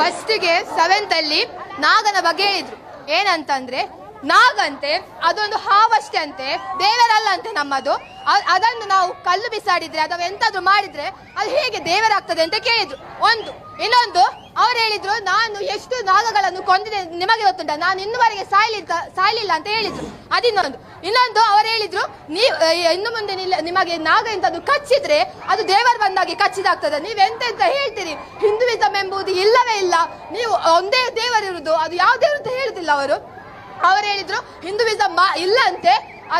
ಫಸ್ಟಿಗೆ ಸೆವೆಂತ್ ಅಲ್ಲಿ ನಾಗನ ಬಗ್ಗೆ ಹೇಳಿದ್ರು. ಏನಂತಂದ್ರೆ ನಾಗಂತೆ, ಅದೊಂದು ಹಾವಷ್ಟೇ ಅಂತೆ ದೇವರಲ್ಲ ನಮ್ಮದು ಅದನ್ನು ನಾವು ಕಲ್ಲು ಬಿಸಾಡಿದ್ರೆ ಅಥವಾ ಎಂತಾದ್ರೂ ಮಾಡಿದ್ರೆ ಅದು ಹೇಗೆ ದೇವರಾಗ್ತದೆ ಅಂತ ಕೇಳಿದ್ರು. ಒಂದು, ಇನ್ನೊಂದು, ಅವ್ರು ಹೇಳಿದ್ರು, ನಾನು ಎಷ್ಟು ನಾಗಗಳನ್ನು ಕೊಂದಿದೆ ನಿಮಗೆ ಗೊತ್ತುಂಟ? ನಾನು ಇನ್ನುವರೆಗೆ ಸಾಯ್ಲಿಲ್ಲ ಸಾಯ್ಲಿಲ್ಲ ಅಂತ ಹೇಳಿದ್ರು. ಅದಿನ್ನೊಂದು, ಇನ್ನೊಂದು ಅವ್ರು ಹೇಳಿದ್ರು, ನೀವು ಇನ್ನು ಮುಂದೆ ನಿಮಗೆ ನಾಗ ಎಂತದ್ದು ಕಚ್ಚಿದ್ರೆ ಅದು ದೇವರು ಬಂದಾಗಿ ಕಚ್ಚಿದಾಗ್ತದೆ. ನೀವು ಎಂತೆಂತ ಹೇಳ್ತೀರಿ? ಹಿಂದುವಿಸಮ್ ಎಂಬುದು ಇಲ್ಲವೇ ಇಲ್ಲ. ನೀವು ಒಂದೇ ದೇವರಿರುವುದು ಅದು ಯಾವ ದೇವರು ಅಂತ ಹೇಳುದಿಲ್ಲ ಅವರು. ಅವರು ಹೇಳಿದ್ರು ಹಿಂದುವಿಸಮ್ ಇಲ್ಲಂತೆ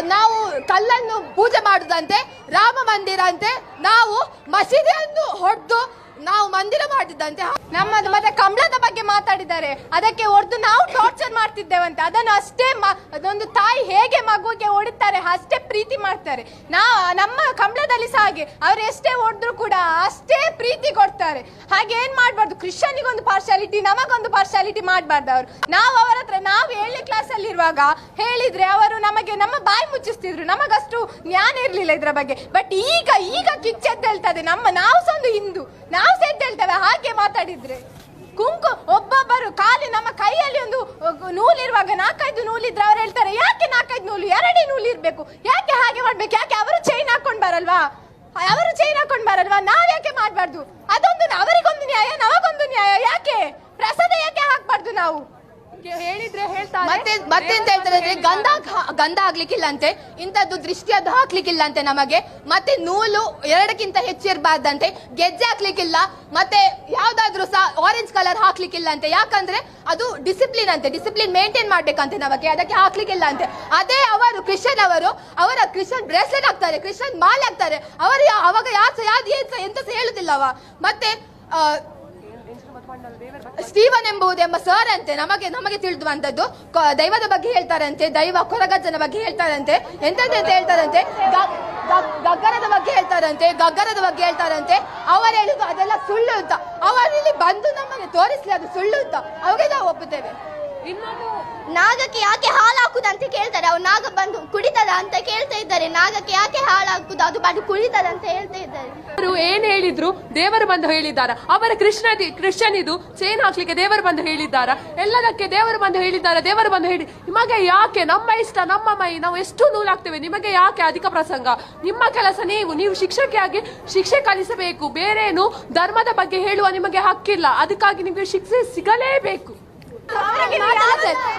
ನಾವು ಕಲ್ಲನ್ನು ಪೂಜೆ ಮಾಡುದಂತೆ ರಾಮ ಮಂದಿರ ಅಂತೆ ನಾವು ಮಸೀದಿಯನ್ನು ಹೊಡೆದು ನಾವು ಮಂದಿರ ಮಾಡಿದ್ದಂತೆ ನಮ್ಮದು ಮತ್ತೆ ಕಮಲದ ಬಗ್ಗೆ ಮಾತಾಡಿದ್ದಾರೆ. ಅದಕ್ಕೆ ಹೊಡೆದು ನಾವು ಟಾರ್ಚರ್ ಮಾಡ್ತಿದ್ದೇವಂತೆ. ಅದನ್ನು ಅಷ್ಟೇ ಅದೊಂದು ತಾಯಿ ಹೇಗೆ ಮಗುಗೆ ಹೊಡಿತಾರೆ ಅಷ್ಟೇ ಪ್ರೀತಿ ಮಾಡ್ತಾರೆ. ನಾ, ನಮ್ಮ ಕಂಬಳದಲ್ಲಿ ಸಹ ಹಾಗೆ. ಅವ್ರು ಎಷ್ಟೇ ಹೊಡೆದ್ರು ಕೂಡ ಅಷ್ಟೇ ಪ್ರೀತಿ ಕೊಡ್ತಾರೆ. ಹಾಗೆ ಏನ್ ಮಾಡ್ಬಾರ್ದು? ಕ್ರಿಶ್ಚಿಯನಿಗೊಂದು ಪಾರ್ಶಾಲಿಟಿ ನಮಗೊಂದು ಪಾರ್ಶಾಲಿಟಿ ಮಾಡಬಾರ್ದು ಅವರು. ನಾವು ಅವರ ಹತ್ರ, ನಾವು ಏಳನೇ ಕ್ಲಾಸ್ ಅಲ್ಲಿ ಇರುವಾಗ ಹೇಳಿದ್ರೆ ಅವರು ನಮಗೆ, ನಮ್ಮ ಬಾಯಿ ಮುಚ್ಚಿಸ್ತಿದ್ರು. ನಮಗಷ್ಟು ಜ್ಞಾನ ಇರಲಿಲ್ಲ ಇದ್ರ ಬಗ್ಗೆ. ಬಟ್ ಈಗ ಈಗ ಕಿಚ್ಚೆದ್ದೇಳ್ತದೆ ನಮ್ಮ, ನಾವು ಸಹ ಒಂದು ಹಿಂದೂ. ನಾವು ಸೆಂಟ್ ಹೇಳ್ತೇವೆ, ಹಾಗೆ ಮಾತಾಡಿದ್ರೆ. ಕುಂಕು, ಒಬ್ಬೊಬ್ಬರು ಖಾಲಿ ನಮ್ಮ ಕೈಯಲ್ಲಿ ಒಂದು ನೂಲಿರುವಾಗ ನಾಲ್ಕೈದು ನೂಲಿದ್ರೆ ಅವ್ರು ಹೇಳ್ತಾರೆ, ಯಾಕೆ ನಾಲ್ಕೈದು ನೂಲು? ಎರಡೇ ನೂಲು ಇರಬೇಕು. ಯಾಕೆ ಹಾಗೆ ಮಾಡ್ಬೇಕು? ಯಾಕೆ ಅವರು ಚೈನ್ ಹಾಕೊಂಡು ಬರಲ್ವಾ? ಅವರು ಚೈನ್ ಹಾಕೊಂಡ್ ಬರಲ್ವಾ? ನಾವ್ ಯಾಕೆ ಮಾಡಬಾರ್ದು? ಅದೊಂದು ಅವರಿಗೊಂದು ನ್ಯಾಯ, ನಮಗೊಂದು ನ್ಯಾಯ, ಯಾಕೆ? ಪ್ರಸಾದ ಯಾಕೆ ಹಾಕ್ಬಾರ್ದು ನಾವು? ಮತ್ತೆ ಮತ್ತೆ ಎಂತ ಹೇಳ್ತಾರೆ ಅಂದ್ರೆ ಗಂಧ ಗಂಧ ಹಾಕ್ಲಿಕ್ಕಿಲ್ಲ ಅಂತೆ ಇಂಥದ್ದು ದೃಷ್ಟಿಯದ್ದು ಹಾಕ್ಲಿಕ್ಕಿಲ್ಲ ಅಂತೆ ನಮಗೆ. ಮತ್ತೆ ನೂಲು ಎರಡಕ್ಕಿಂತ ಹೆಚ್ಚಿರಬಾರ್ದಂತೆ ಗೆಜ್ಜೆ ಹಾಕ್ಲಿಕ್ಕಿಲ್ಲ ಮತ್ತೆ ಯಾವ್ದಾದ್ರು ಸಹ ಆರೆಂಜ್ ಕಲರ್ ಹಾಕ್ಲಿಕ್ಕಿಲ್ಲ ಅಂತೆ ಯಾಕಂದ್ರೆ ಅದು ಡಿಸಿಪ್ಲಿನ್ ಅಂತೆ ಡಿಸಿಪ್ಲಿನ್ ಮೇಂಟೈನ್ ಮಾಡ್ಬೇಕಂತೆ ನಮಗೆ ಅದಕ್ಕೆ ಹಾಕ್ಲಿಕ್ಕಿಲ್ಲ ಅಂತೆ ಅದೇ ಅವರು ಕ್ರಿಶ್ಚಿಯನ್ ಅವರು ಅವರ ಕ್ರಿಶ್ಚಿಯನ್ ಬ್ರೇಸ್ಲೆಟ್ ಹಾಕ್ತಾರೆ ಕ್ರಿಶ್ಚಿಯನ್ ಮಾಲೆ ಹಾಕ್ತಾರೆ. ಅವರು ಯಾ- ಅವಾಗ ಯಾರು ಯಾವ್ದು ಎಂತ ಎಂತ ಸಹ ಹೇಳುದಿಲ್ಲ ಅವ ಮತ್ತೆ ಸ್ಟೀವನ್ ಎಂಬುದು ಎಂಬ ಸರ್ ಅಂತೆ ನಮಗೆ ನಮಗೆ ತಿಳಿದುವಂತದ್ದು ಕ- ದೈವದ ಬಗ್ಗೆ ಹೇಳ್ತಾರಂತೆ, ದೈವ ಕೊರಗಜ್ಜನ ಬಗ್ಗೆ ಹೇಳ್ತಾರಂತೆ. ಎಂತಂತ ಹೇಳ್ತಾರಂತೆ? ಗಗ್ಗರದ ಬಗ್ಗೆ ಹೇಳ್ತಾರಂತೆ, ಗಗ್ಗರದ ಬಗ್ಗೆ ಹೇಳ್ತಾರಂತೆ. ಅವರು ಹೇಳಿದ್ದು ಅದೆಲ್ಲ ಸುಳ್ಳು ಅಂತ. ಅವರು ಇಲ್ಲಿ ಬಂದು ನಮಗೆ ತೋರಿಸ್ಲಿ ಅದು ಸುಳ್ಳು ಅಂತ. ಅವಾಗೆ ನಾವು ಒಪ್ಪುತ್ತೇವೆ. ನಾಗಕ್ಕೆ ಯಾಕೆ ಹಾಲು ಅಂತ ಕೇಳ್ತಾರೆ. ಅವ್ರು ನಾಗ ಬಂದು ಕುಡಿತದ ಅಂತ ಕೇಳ್ತಾ ಇದ್ದಾರೆ. ನಾಗಕ್ಕೆ ಯಾಕೆ ಹಾಲು ಹಾಕುದು ಅದು ಬಂದು ಕುಡಿತದ ಅಂತ ಹೇಳ್ತಾ ಇದ್ದಾರೆ. ಅವರು ಏನ್ ಹೇಳಿದ್ರು? ದೇವರು ಬಂದು ಹೇಳಿದ್ದಾರ? ಅವರ ಕೃಷ್ಣ ಕ್ರಿಶ್ಚನ್ ಇದು ಚೇನ್ ಹಾಕ್ಲಿಕ್ಕೆ ದೇವರು ಬಂದು ಹೇಳಿದ್ದಾರ? ಎಲ್ಲದಕ್ಕೆ ದೇವರು ಬಂದು ಹೇಳಿದ್ದಾರೆ? ದೇವರು ಬಂದು ಹೇಳಿ ನಿಮಗೆ ಯಾಕೆ? ನಮ್ಮ ಇಷ್ಟ ನಮ್ಮ ಮೈ ನಾವು ಎಷ್ಟು ನೂಲಾಗ್ತೇವೆ? ನಿಮಗೆ ಯಾಕೆ ಅಧಿಕ ಪ್ರಸಂಗ? ನಿಮ್ಮ ಕೆಲಸ ನೀವು. ನೀವು ಶಿಕ್ಷಕಿಯಾಗಿ ಶಿಕ್ಷೆ ಕಲಿಸಬೇಕು. ಬೇರೇನು ಧರ್ಮದ ಬಗ್ಗೆ ಹೇಳುವ ನಿಮಗೆ ಹಕ್ಕಿಲ್ಲ. ಅದಕ್ಕಾಗಿ ನಿಮಗೆ ಶಿಕ್ಷೆ ಸಿಗಲೇಬೇಕು.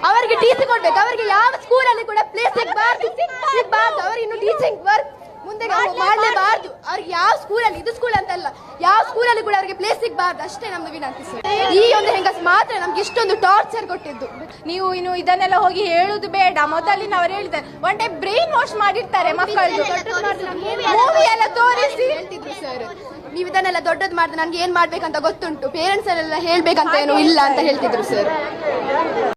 ಅವರಿಗೆ ಟೀಚಿಂಗ್ ಕೊಡ್ಬೇಕು. ಅವರಿಗೆ ಯಾವ ಸ್ಕೂಲಲ್ಲಿ ಕೂಡ ಪ್ಲೇಸ್ ಸಿಗ್ಬಾರ್ದು ಸಿಗ್ಬಾರ್ದು ಅವ್ರಿಗೆ ಇನ್ನು ಟೀಚಿಂಗ್ ವರ್ಕ್ ಮುಂದೆ ಮಾಡಲೇಬಾರ್ದು ಅವ್ರಿಗೆ ಯಾವ ಸ್ಕೂಲಲ್ಲಿ ಇದು ಸ್ಕೂಲ್ ಅಂತಲ್ಲ ಯಾವ ಸ್ಕೂಲಲ್ಲಿ ಕೂಡ ಅವರಿಗೆ ಪ್ಲೇಸ್ ಸಿಗ್ಬಾರ್ದು ಅಷ್ಟೇ ನಮ್ದು ವಿನಂತಿ ಸರ್. ಈ ಒಂದು ಹೆಂಗಸ್ ಮಾತ್ರ ನಮ್ಗೆ ಇಷ್ಟೊಂದು ಟಾರ್ಚರ್ ಕೊಟ್ಟಿದ್ದು. ನೀವು ಇನ್ನು ಇದನ್ನೆಲ್ಲ ಹೋಗಿ ಹೇಳುದು ಬೇಡ. ಮೊದಲಿನ ಅವ್ರು ಹೇಳಿದ್ದಾರೆ. ಒನ್ ಟೈಮ್ ಬ್ರೈನ್ ವಾಶ್ ಮಾಡಿರ್ತಾರೆ ಮಕ್ಕಳು. ಮೂವಿ ಎಲ್ಲ ತೋರಿಸಿ. ಹೇಳ್ತಿದ್ರು ಸರ್. ನೀವು ಇದನ್ನೆಲ್ಲ ದೊಡ್ಡದು ಮಾಡಿದ್ರೆ ನನ್ಗೆ ಏನ್ ಮಾಡ್ಬೇಕಂತ ಗೊತ್ತುಂಟು. ಪೇರೆಂಟ್ಸ್ ಎಲ್ಲ ಹೇಳ್ಬೇಕಂತ ಏನು ಇಲ್ಲ ಅಂತ ಹೇಳ್ತಿದ್ರು ಸರ್.